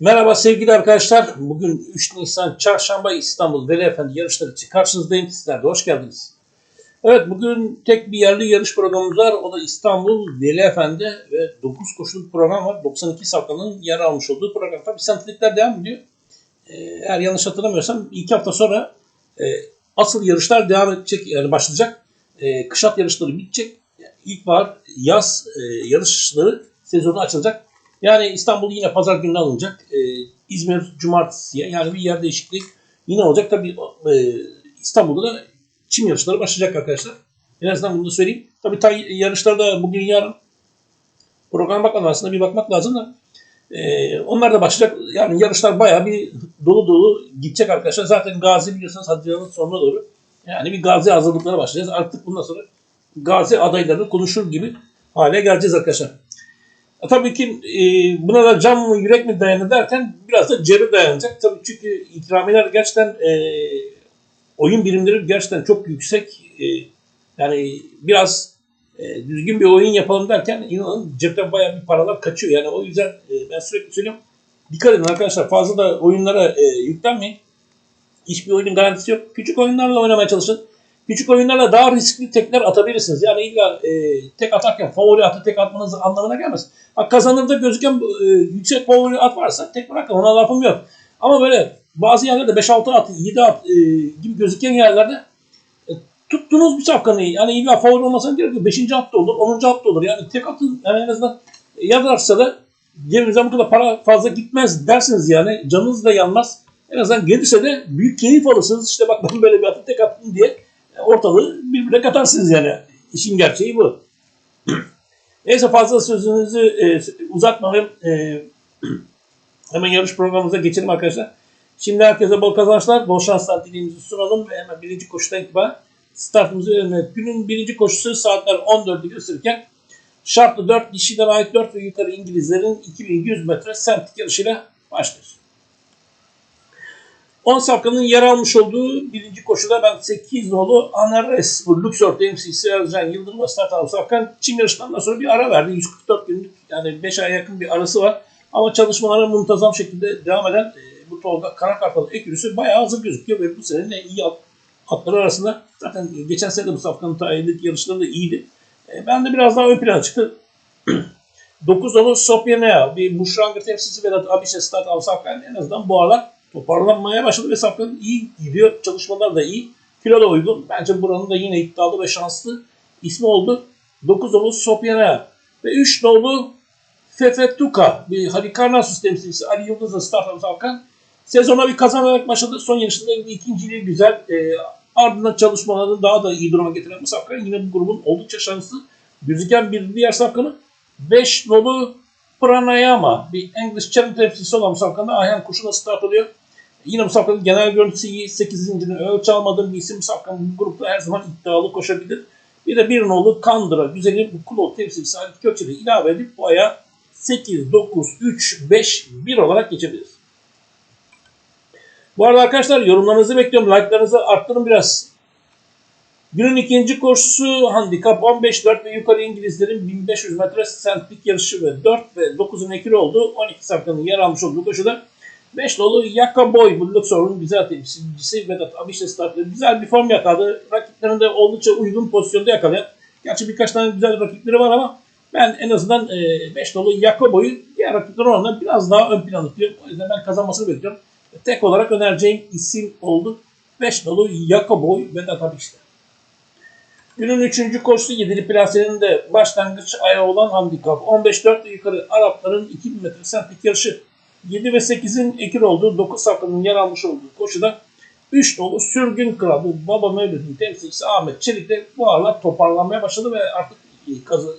Merhaba sevgili arkadaşlar. Bugün 3 Nisan Çarşamba İstanbul Veli Efendi yarışları için karşınızdayım. Sizler de hoş geldiniz. Evet bugün tek bir yerli yarış programımız var. O da İstanbul Veli Efendi ve 9 koşuluk program var. 92 safkanın yer almış olduğu program. Tabii sentilikler devam ediyor. Ee, eğer yanlış hatırlamıyorsam iki hafta sonra e, asıl yarışlar devam edecek. Yani başlayacak. E, kışat yarışları bitecek. İlkbahar, yaz e, yarışları sezonu açılacak. Yani İstanbul yine pazar günü alınacak. Ee, İzmir cumartesiye yani bir yer değişiklik yine olacak. Tabii e, İstanbul'da da çim yarışları başlayacak arkadaşlar. En azından bunu da söyleyeyim. Tabii tay yarışlar da bugün yarın program bakmadan aslında bir bakmak lazım da e, onlar da başlayacak. Yani yarışlar bayağı bir dolu dolu gidecek arkadaşlar. Zaten Gazi biliyorsunuz Haziran'ın sonuna doğru. Yani bir Gazi hazırlıklara başlayacağız. Artık bundan sonra Gazi adaylarını konuşur gibi hale geleceğiz arkadaşlar. E, Tabii ki e, buna da can mı yürek mi dayanır derken biraz da cebe dayanacak. Tabii çünkü ikramiyeler gerçekten e, oyun birimleri gerçekten çok yüksek. E, yani biraz e, düzgün bir oyun yapalım derken inanın cepten bayağı bir paralar kaçıyor. Yani o yüzden e, ben sürekli söylüyorum. Dikkat edin arkadaşlar fazla da oyunlara e, yüklenmeyin. Hiçbir oyunun garantisi yok. Küçük oyunlarla oynamaya çalışın. Küçük oyunlarla daha riskli tekler atabilirsiniz. Yani illa e, tek atarken favori atı tek atmanız anlamına gelmez. Ha, kazanırda gözüken e, yüksek favori at varsa tek bırakın ona lafım yok. Ama böyle bazı yerlerde 5-6 at, 7 at e, gibi gözüken yerlerde e, tuttuğunuz bir safkanı yani illa favori olmasına gerek yok. 5. at da olur, 10. at da olur. Yani tek atın yani en azından yadarsa da cebinize bu kadar para fazla gitmez dersiniz yani. Canınız da yanmaz. En azından gelirse de büyük keyif alırsınız. İşte bak ben böyle bir atı tek attım diye ortalığı birbirine katarsınız yani. İşin gerçeği bu. Neyse fazla sözünüzü e, uzatmayayım. E, hemen yarış programımıza geçelim arkadaşlar. Şimdi herkese bol kazançlar, bol şanslar dilimizi sunalım ve hemen birinci koşudan itibaren startımızı verelim. Günün birinci koşusu saatler 14'ü gösterirken şartlı 4, dişiden ait 4 ve yukarı İngilizlerin 2100 metre sentik yarışıyla başlıyoruz. 10 safkanın yer almış olduğu birinci koşuda ben 8 nolu Anares bu Luxor temsilcisi Ercan Yıldırım start alan safkan çim yarışlarından sonra bir ara verdi. 144 günlük yani 5 ay yakın bir arası var. Ama çalışmalara muntazam şekilde devam eden e, bu Tolga Karakartalı ekürüsü bayağı hazır gözüküyor ve bu sene de iyi at, atları arasında zaten geçen sene de bu safkanın tarihindeki yarışları da iyiydi. E, ben de biraz daha ön plana çıktı. 9 nolu Sopyanea bir Muşranga temsilcisi Vedat Abişe start alan safkan en azından bu aralar toparlanmaya başladı ve Safkan iyi gidiyor. Çalışmalar da iyi. Kilo da uygun. Bence buranın da yine iddialı ve şanslı ismi oldu. 9 nolu Sopyana ve 3 nolu Fefetuka bir Halikarnasus temsilcisi Ali Yıldız'la start Safkan. Sezona bir kazanarak başladı. Son yarışında ikinciliği güzel. E, ardından çalışmalarını daha da iyi duruma getiren bu Safkan yine bu grubun oldukça şanslı gözüken bir diğer Safkan'ı 5 nolu Pranayama bir English Challenge temsilcisi olan Musafkan'da Ayhan Kuşu'na start alıyor. Yine Musafkan'ın genel görüntüsü iyi. 8. ölçü almadığım bir isim Musafkan bu grupta her zaman iddialı koşabilir. Bir de bir nolu Kandıra güzeli bu Kulol temsilcisi Halit Kökçe'de ilave edip bu aya 8, 9, 3, 5, 1 olarak geçebiliriz. Bu arada arkadaşlar yorumlarınızı bekliyorum. Like'larınızı arttırın biraz. Günün ikinci koşusu handikap 15-4 ve yukarı İngilizlerin 1500 metre sentlik yarışı ve 4 ve 9'un ekili olduğu 12 safkanın yer almış olduğu koşuda 5 dolu Yakaboy bu Luxor'un güzel temsilcisi Vedat Abiş'le startlı güzel bir form yakaladı. Rakiplerinde oldukça uygun pozisyonda yakalayan. Gerçi birkaç tane güzel rakipleri var ama ben en azından 5 dolu Yakaboy'u diğer rakipler oranla biraz daha ön plana tutuyorum. O yüzden ben kazanmasını bekliyorum. Tek olarak önereceğim isim oldu. 5 dolu Yakaboy Vedat Abiş'le. Günün üçüncü koşusu 7'li plasenin de başlangıç ayağı olan handikap. 15-4 yukarı Arapların 2000 metre sentlik yarışı. 7 ve 8'in ekil olduğu 9 safkanın yer almış olduğu koşuda 3 dolu sürgün kralı Baba Mevlüt'ün temsilcisi Ahmet Çelik de bu aralar toparlanmaya başladı ve artık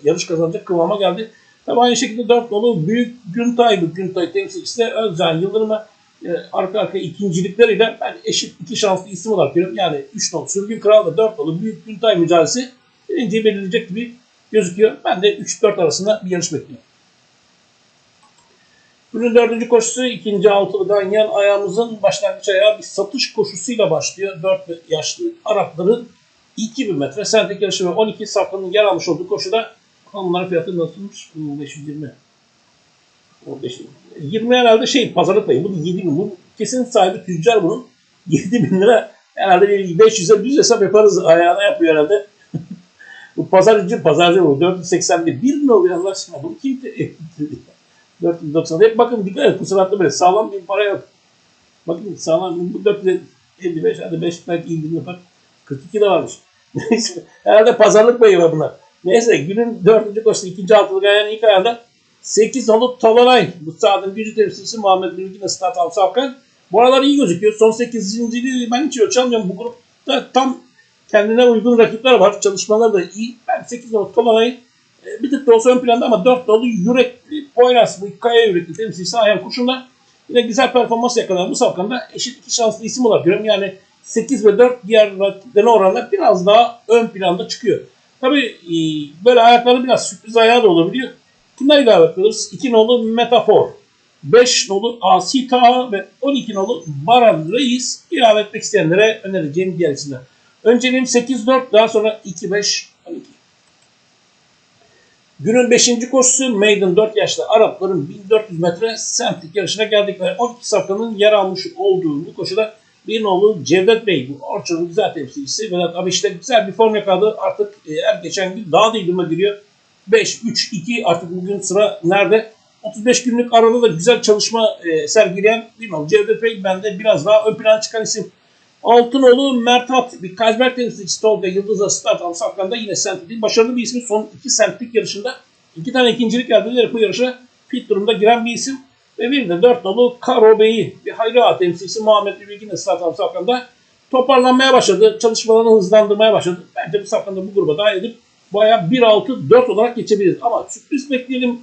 yarış kazanacak kıvama geldi. Tabi aynı şekilde 4 dolu Büyük Güntay bu Güntay temsilcisi de Özcan Yıldırım'a e, arka arka ikincilikleriyle ben eşit iki şanslı isim olarak görüyorum. Yani 3 dolu Sürgün Kral ve 4 dolu Büyük Güntay mücadelesi birinciyi belirleyecek gibi gözüküyor. Ben de 3-4 arasında bir yarış bekliyorum. Günün dördüncü koşusu ikinci altılıdan yan ayağımızın başlangıç ayağı bir satış koşusuyla başlıyor. 4 yaşlı Arapların 2000 metre sentek yarışı ve 12 safkanın yer almış olduğu koşuda onların fiyatı nasılmış? 520. 15 20 herhalde şey pazarlık payı. Bu 7 bin. Bu kesin sahibi tüccar bunun. 7 bin lira herhalde bir 500'e düz hesap yaparız. Ayağına yapıyor herhalde. bu pazarcı pazarcı bu. 481. 1 bin oluyor Allah aşkına. Bunu kim 490. Hep bakın dikkat et. Bu sıratta böyle sağlam bir para yok. Bakın sağlam bu 455 hadi 5 belki indirim yapar. 42 de varmış. Neyse. Herhalde pazarlık payı var bunlar. Neyse günün dördüncü koşusu ikinci altılık ayağının ilk ayağında 8 olup Tolanay. Bu saatin gücü temsilcisi Muhammed Bilgin'e start almış Afgan. Bu aralar iyi gözüküyor. Son 8. ben hiç ölçü almıyorum. Bu grupta tam kendine uygun rakipler var. Çalışmalar da iyi. Ben 8 olup Tolanay e, bir tık da olsa ön planda ama 4 dolu yürekli Poyraz. Bu kaya yürekli temsilcisi Ayhan Kurşun'da yine güzel performans yakalayan bu safkanda eşit iki şanslı isim olarak görüyorum. Yani 8 ve 4 diğer rakiplerine oranla biraz daha ön planda çıkıyor. Tabii e, böyle ayakları biraz sürpriz ayağı da olabiliyor. Kimler ilave ediyoruz? 2 nolu Metafor, 5 nolu Asita ve 12 nolu Baran Reis ilave etmek isteyenlere önereceğim diğer isimler. Önceliğim 8-4 daha sonra 2-5-12. Günün 5. koşusu Maiden 4 yaşlı Arapların 1400 metre semtlik yarışına geldik ve 12 safkanın yer almış olduğu bu koşuda bir nolu Cevdet Bey, bu Orçun'un güzel temsilcisi Vedat Abiş'te güzel bir form yakaladı. Artık e, her geçen gün daha da ilgime giriyor. 5, 3, 2 artık bugün sıra nerede? 35 günlük arada da güzel çalışma e, sergileyen nolu Cevdet Bey bende biraz daha ön plana çıkan isim. Altınoğlu Mertat bir Kazberg temsilcisi Tolga Yıldız'a start alıp Safkan'da yine sentlik başarılı bir isim. Son iki sentlik yarışında iki tane ikincilik elde ederek bu yarışa fit durumda giren bir isim. Ve bir de dört nolu Karo Bey'i bir hayri ağa temsilcisi Muhammed Bilgin'e start alıp Safkan'da toparlanmaya başladı. Çalışmalarını hızlandırmaya başladı. Bence bu Safkan'da bu gruba dahil edip baya 1-6-4 olarak geçebiliriz. Ama sürpriz bekleyelim.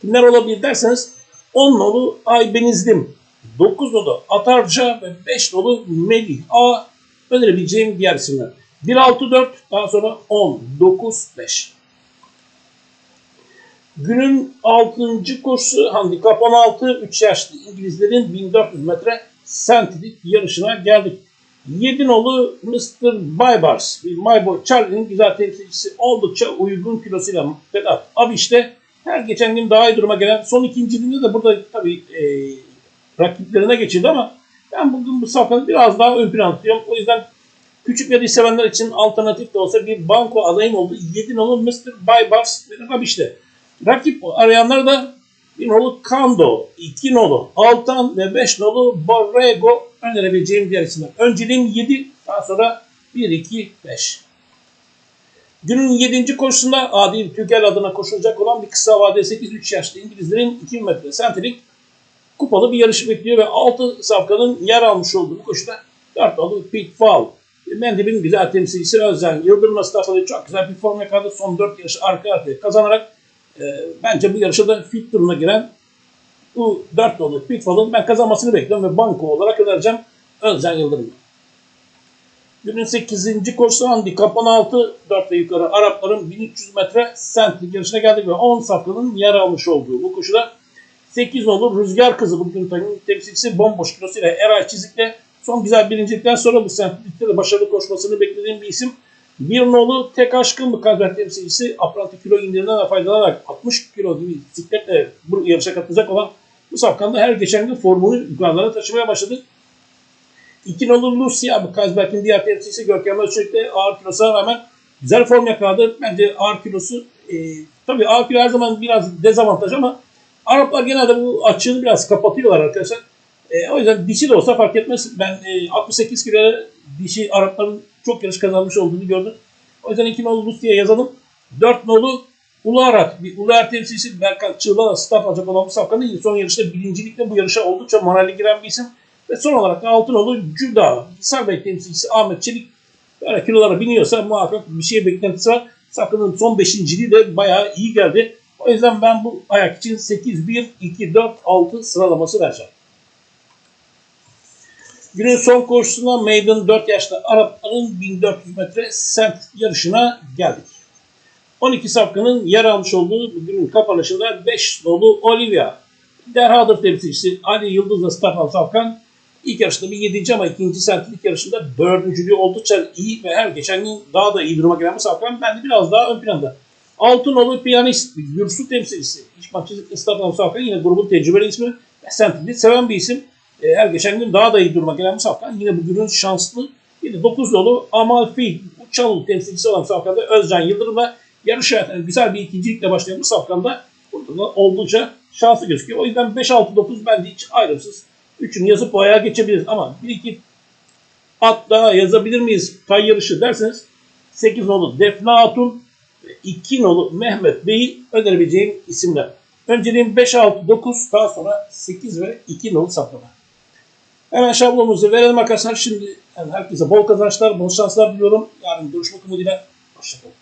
Kimler olabilir derseniz 10 nolu Aybenizlim 9 nolu Atarca ve 5 nolu Melih A önerebileceğim diğer isimler. 1-6-4 daha sonra 10-9-5. Günün 6. koşusu handikap 16 3 yaşlı İngilizlerin 1400 metre sentlik yarışına geldik. 7 nolu Mr. Baybars, Maybo Charlie'nin güzel temsilcisi oldukça uygun kilosuyla Vedat Abi işte her geçen gün daha iyi duruma gelen son ikinciliğinde de burada tabii e, rakiplerine geçirdi ama ben bugün bu safkanı biraz daha ön plana tutuyorum. O yüzden küçük ve sevenler için alternatif de olsa bir banko adayım oldu. 7 nolu Mr. Baybars ve işte. Rakip arayanlar da bir nolu Kando, 2 nolu Altan ve 5 nolu Borrego önerebileceğim diğer isimler. Önceliğim 7, daha sonra 1, 2, 5. Günün 7. koşusunda Adil Tükel adına koşulacak olan bir kısa vade 8-3 yaşlı İngilizlerin 2 metre sentelik kupalı bir yarışı bekliyor ve 6 safkanın yer almış olduğu bu koşuda 4 nolu Pitfall. Mendib'in güzel temsilcisi Özcan Yıldırım'la stafladığı çok güzel bir form yakaladı. Son 4 yarışı arka arkaya kazanarak e, bence bu yarışa da fit durumuna giren bu 4 nolu Pitfall'ın ben kazanmasını bekliyorum ve banko olarak önereceğim Özcan Yıldırım'ı. Günün 8. koşusu handikap 16 4 ve yukarı Arapların 1300 metre sentlik yarışına geldik ve 10 safkanın yer almış olduğu bu koşuda 8 nolu Rüzgar Kızı bugün takımın temsilcisi bomboş kilosuyla Eray Çizik'le son güzel birincilikten sonra bu sentlikte de başarılı koşmasını beklediğim bir isim. Bir nolu tek aşkın bu kadar temsilcisi apranti kilo indiriminden faydalanarak 60 kilo gibi bisikletle bu yarışa katılacak olan bu safkanda her geçen gün formunu yukarılara taşımaya başladı. İki nolu Lucia Kazberk'in diğer temsilcisi Görkem Özçelik'te ağır kilosuna rağmen güzel form yakaladı. Bence ağır kilosu e, tabii ağır kilo her zaman biraz dezavantaj ama Araplar genelde bu açığını biraz kapatıyorlar arkadaşlar. E, o yüzden dişi de olsa fark etmez. Ben e, 68 kilo dişi Arapların çok yarış kazanmış olduğunu gördüm. O yüzden 2 nolu Lucia'ya yazalım. 4 nolu Ulu Arat, bir Ulu Arat temsilcisi Berkan Çığla start alacak olan safkanın son yarışta birincilikle bu yarışa oldukça moralli giren bir isim. Ve son olarak da Altınoğlu Cüda, Hisar Bey temsilcisi Ahmet Çelik böyle kilolara biniyorsa muhakkak bir şey beklentisi var. Safkanın son beşinciliği de bayağı iyi geldi. O yüzden ben bu ayak için 8, 1, 2, 4, 6 sıralaması vereceğim. Günün son koşusunda Maiden 4 yaşlı Arapların 1400 metre sent yarışına geldik. 12 safkanın yer almış olduğu günün kapanışında 5 dolu Olivia, Derhadır temsilcisi Ali Yıldız'la alan safkan ilk yarışında bir 7. ama ikinci sentlik yarışında dördüncülüğü oldukça iyi ve her geçen gün daha da iyi duruma gelen bu safkan ben de biraz daha ön planda. 6 nolu piyanist, bir Gürsü temsilcisi. İş maççılık Instagram Safkan yine grubun tecrübeli ismi. Sentini seven bir isim. E, her geçen gün daha da iyi duruma gelen Safkan. Yine bugünün şanslı. Yine 9 nolu Amalfi Uçanlı temsilcisi olan Safkan'da Özcan Yıldırım'la yarış hayatına güzel bir ikincilikle başlayan bu Safkan'da burada da oldukça şanslı gözüküyor. O yüzden 5-6-9 bence hiç ayrımsız. Üçünü yazıp boyaya geçebiliriz. Ama bir iki at daha yazabilir miyiz pay yarışı derseniz 8 nolu Defne Hatun ve 2 nolu Mehmet Bey'i önerebileceğim isimler. Önceliğim 5, 6, 9 daha sonra 8 ve 2 nolu saplama. Hemen şablonumuzu verelim arkadaşlar. Şimdi yani herkese bol kazançlar, bol şanslar diliyorum. Yarın görüşmek umuduyla. Hoşçakalın.